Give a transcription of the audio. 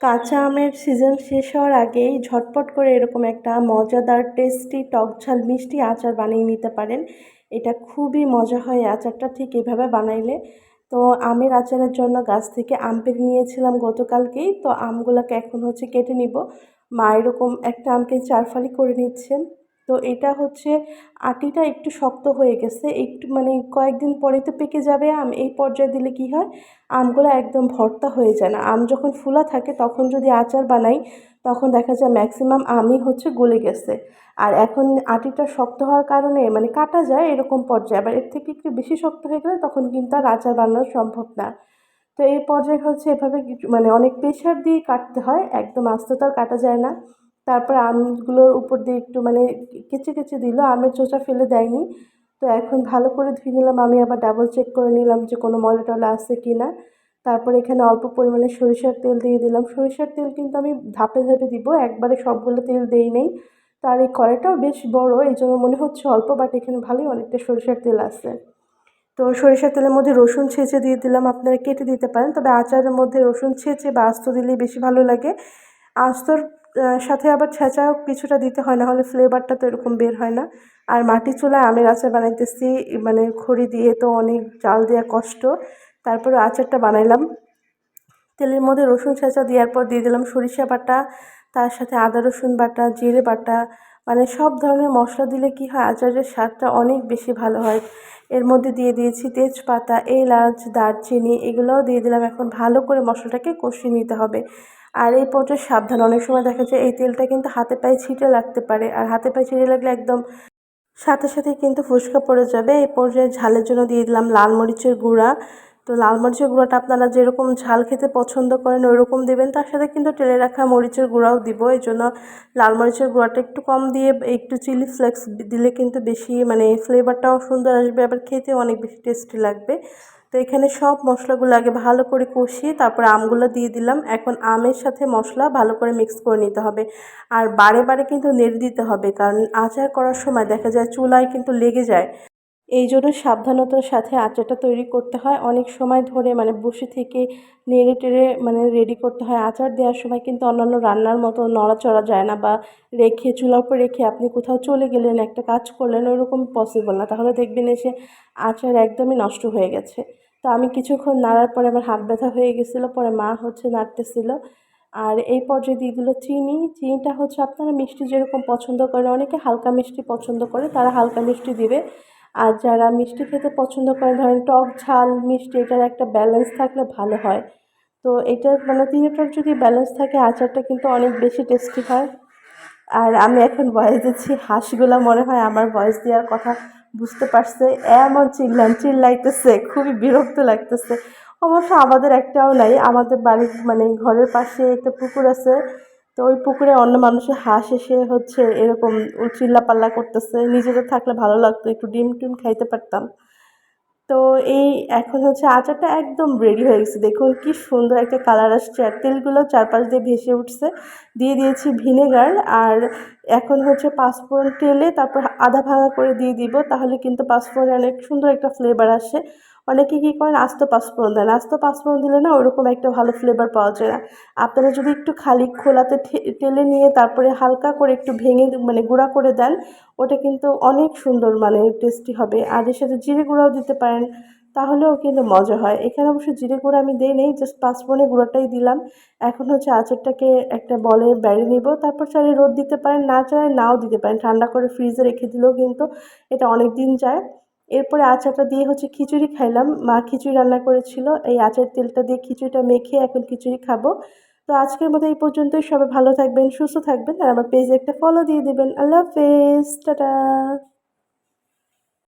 কাঁচা আমের সিজন শেষ হওয়ার আগেই ঝটপট করে এরকম একটা মজাদার টেস্টি টক ঝাল মিষ্টি আচার বানিয়ে নিতে পারেন। এটা খুবই মজা হয় আচারটা ঠিক এভাবে বানাইলে। তো আমের আচারের জন্য গাছ থেকে আম পেরে নিয়েছিলাম গতকালকেই। তো আমগুলোকে এখন হচ্ছে কেটে নিব। মা এরকম একটা আমকে চারফালি করে নিচ্ছেন। তো এটা হচ্ছে আটিটা একটু শক্ত হয়ে গেছে, একটু মানে কয়েকদিন পরে তো পেকে যাবে আম, এই পর্যায়ে দিলে কি হয়? আমগুলো একদম ভর্তা হয়ে যায় না। আম যখন ফুলা থাকে তখন যদি আচার বানাই, তখন দেখা যায় ম্যাক্সিমাম আমই হচ্ছে গলে গেছে। আর এখন আটিটা শক্ত হওয়ার কারণে মানে কাটা যায় এরকম পর্যায়ে, আবার এর থেকে একটু বেশি শক্ত হয়ে গেলে তখন কিন্তু আর আচার বানানো সম্ভব না। তো এই পর্যায়ে হচ্ছে এভাবে মানে অনেক প্রেশার দিয়ে কাটতে হয়, একদম আস্তে তো আর কাটা যায় না। তারপর আমগুলোর উপর দিয়ে একটু মানে কেচে কেচে দিল, আমের চোচা ফেলে দেয়নি। তো এখন ভালো করে ধুয়ে নিলাম, আমি আবার ডাবল চেক করে নিলাম যে কোনো ময়লা টলা আছে কি না তারপর এখানে অল্প পরিমাণে সরিষার তেল দিয়ে দিলাম। সরিষার তেল কিন্তু আমি ধাপে ধাপে দিব, একবারে সবগুলো তেল দেই নেই। তার এই কড়াইটাও বেশ বড়, এই জন্য মনে হচ্ছে অল্প বাট এখানে ভালোই অনেকটা সরিষার তেল আছে। তো সরিষার তেলের মধ্যে রসুন ছেঁচে দিয়ে দিলাম, আপনারা কেটে দিতে পারেন, তবে আচারের মধ্যে রসুন ছেঁচে বা আস্ত দিলেই বেশি ভালো লাগে। আস্তর সাথে আবার ছেঁচাও কিছুটা দিতে হয় না হলে ফ্লেভারটা তো এরকম বের হয় না। আর মাটি চুলায় আমের আচার বানাইতেছি মানে খড়ি দিয়ে তো অনেক জাল দেওয়া কষ্ট। তারপরে আচারটা বানাইলাম। তেলের মধ্যে রসুন ছেঁচা দেওয়ার পর দিয়ে দিলাম সরিষা বাটা, তার সাথে আদা, রসুন বাটা, জিরে বাটা। মানে সব ধরনের মশলা দিলে কি হয়, আচারের স্বাদটা অনেক বেশি ভালো হয়। এর মধ্যে দিয়ে দিয়েছি তেজপাতা, এলাচ, দারচিনি, এগুলোও দিয়ে দিলাম। এখন ভালো করে মশলাটাকে কষিয়ে নিতে হবে। আর এই পর্যায়ে সাবধান। অনেক সময় দেখা যায় এই তেলটা কিন্তু হাতে পায়ে ছিটে লাগতে পারে আর হাতে পায়ে ছিটে লাগলে একদম সাথে সাথে কিন্তু ফুসকা পড়ে যাবে। এই পর্যায়ে ঝালের জন্য দিয়ে দিলাম লাল মরিচের গুঁড়া। তো লাল মরিচের গুঁড়াটা আপনারা যেরকম ঝাল খেতে পছন্দ করেন ওই রকম দেবেন। তার সাথে কিন্তু টেলে রাখা মরিচের গুঁড়াও দিব। এই জন্য লাল মরিচের গুঁড়াটা একটু কম দিয়ে একটু চিলি ফ্লেক্স দিলে কিন্তু বেশি মানে ফ্লেভারটাও সুন্দর আসবে, আবার খেতে অনেক বেশি টেস্টি লাগবে। তো এখানে সব মশলাগুলো আগে ভালো করে কষিয়ে তারপর আমগুলো দিয়ে দিলাম। এখন আমের সাথে মশলা ভালো করে মিক্স করে নিতে হবে। আর বারে বারে কিন্তু নেড়ে দিতে হবে, কারণ আচার করার সময় দেখা যায় চুলায় কিন্তু লেগে যায়। এই জন্য সাবধানতার সাথে আচারটা তৈরি করতে হয়। অনেক সময় ধরে মানে বসে থেকে নেড়ে টেড়ে মানে রেডি করতে হয়। আচার দেওয়ার সময় কিন্তু অন্যান্য রান্নার মতো নড়াচড়া যায় না বা রেখে, চুলার উপর রেখে আপনি কোথাও চলে গেলেন, একটা কাজ করলেন, ওইরকম পসিবল না। তাহলে দেখবেন এসে আচার একদমই নষ্ট হয়ে গেছে। তো আমি কিছুক্ষণ নাড়ার পরে আমার হাত ব্যথা হয়ে গেছিল, পরে মা হচ্ছে নাড়তেছিল। আর এই পর্যায়ে দিয়ে দিল চিনি। চিনিটা হচ্ছে আপনারা মিষ্টি যেরকম পছন্দ করে অনেকে হালকা মিষ্টি পছন্দ করে, তারা হালকা মিষ্টি দিবে। আর যারা মিষ্টি খেতে পছন্দ করে ধরেন টক ঝাল, মিষ্টি, এটার একটা ব্যালেন্স থাকলে ভালো হয়। তো এটার মানে তিনটার যদি ব্যালেন্স থাকে, আচারটা কিন্তু অনেক বেশি টেস্টি হয়। আর আমি এখন ভয়েস দিচ্ছি, হাঁসগুলো মনে হয় আমার ভয়েস দেওয়ার কথা বুঝতে পারছে। এমন চিল্লান, চিল্লাইতেছে, খুবই বিরক্ত লাগতেছে। অবশ্য আমাদের একটাও নাই, আমাদের বাড়ির মানে ঘরের পাশে একটা পুকুর আছে। তো ওই পুকুরে অন্য মানুষের হাঁস এসে হচ্ছে এরকম চিল্লাপাল্লা করতেছে। নিজেদের থাকলে ভালো লাগতো, একটু ডিম টিম খাইতে পারতাম। তো এই এখন হচ্ছে আচারটা একদম রেডি হয়ে গেছে। দেখুন কি সুন্দর একটা কালার আসছে। আর তেলগুলো চারপাশ দিয়ে ভেসে উঠছে। দিয়ে দিয়েছি ভিনেগার আর এখন হচ্ছে পাঁচফোড়ন তেলে তারপর আধা ভাঙা করে দিয়ে দিব। তাহলে কিন্তু পাঁচফোড়নে অনেক সুন্দর একটা ফ্লেভার আসে। অনেকে কী করেন আস্ত পাঁচফোড়ন দেন আস্ত পাঁচফোড়ন দিলে না ওরকম একটা ভালো ফ্লেভার পাওয়া যায় না। আপনারা যদি একটু খালি খোলাতে টেলে নিয়ে তারপরে হালকা করে একটু ভেঙে মানে গুঁড়া করে দেন, ওটা কিন্তু অনেক সুন্দর মানে টেস্টি হবে। আর এর সাথে জিরে গুঁড়াও দিতে পারেন, তাহলেও কিন্তু মজা হয়। এখানে অবশ্য জিরে গুঁড়া আমি দিই নেই জাস্ট পাঁচফোড়নে গুঁড়োটাই দিলাম। এখন হচ্ছে আচারটাকে একটা বলে বাইরে নিব। তারপর চাইলে রোদ দিতে পারেন, না চাইলে নাও দিতে পারেন। ঠান্ডা করে ফ্রিজে রেখে দিলেও কিন্তু এটা অনেক দিন যায়। এরপরে আচারটা দিয়ে হচ্ছে খিচুড়ি খাইলাম। মা খিচুড়ি রান্না করেছিল। এই আচার তেলটা দিয়ে খিচুড়িটা মেখে এখন খিচুড়ি খাব। তো আজকের মতো এই পর্যন্তই। সবাই ভালো থাকবেন, সুস্থ থাকবেন। আর আমার পেজে একটা ফলো দিয়ে দেবেন। আল্লাহ হাফেজ। টাটা।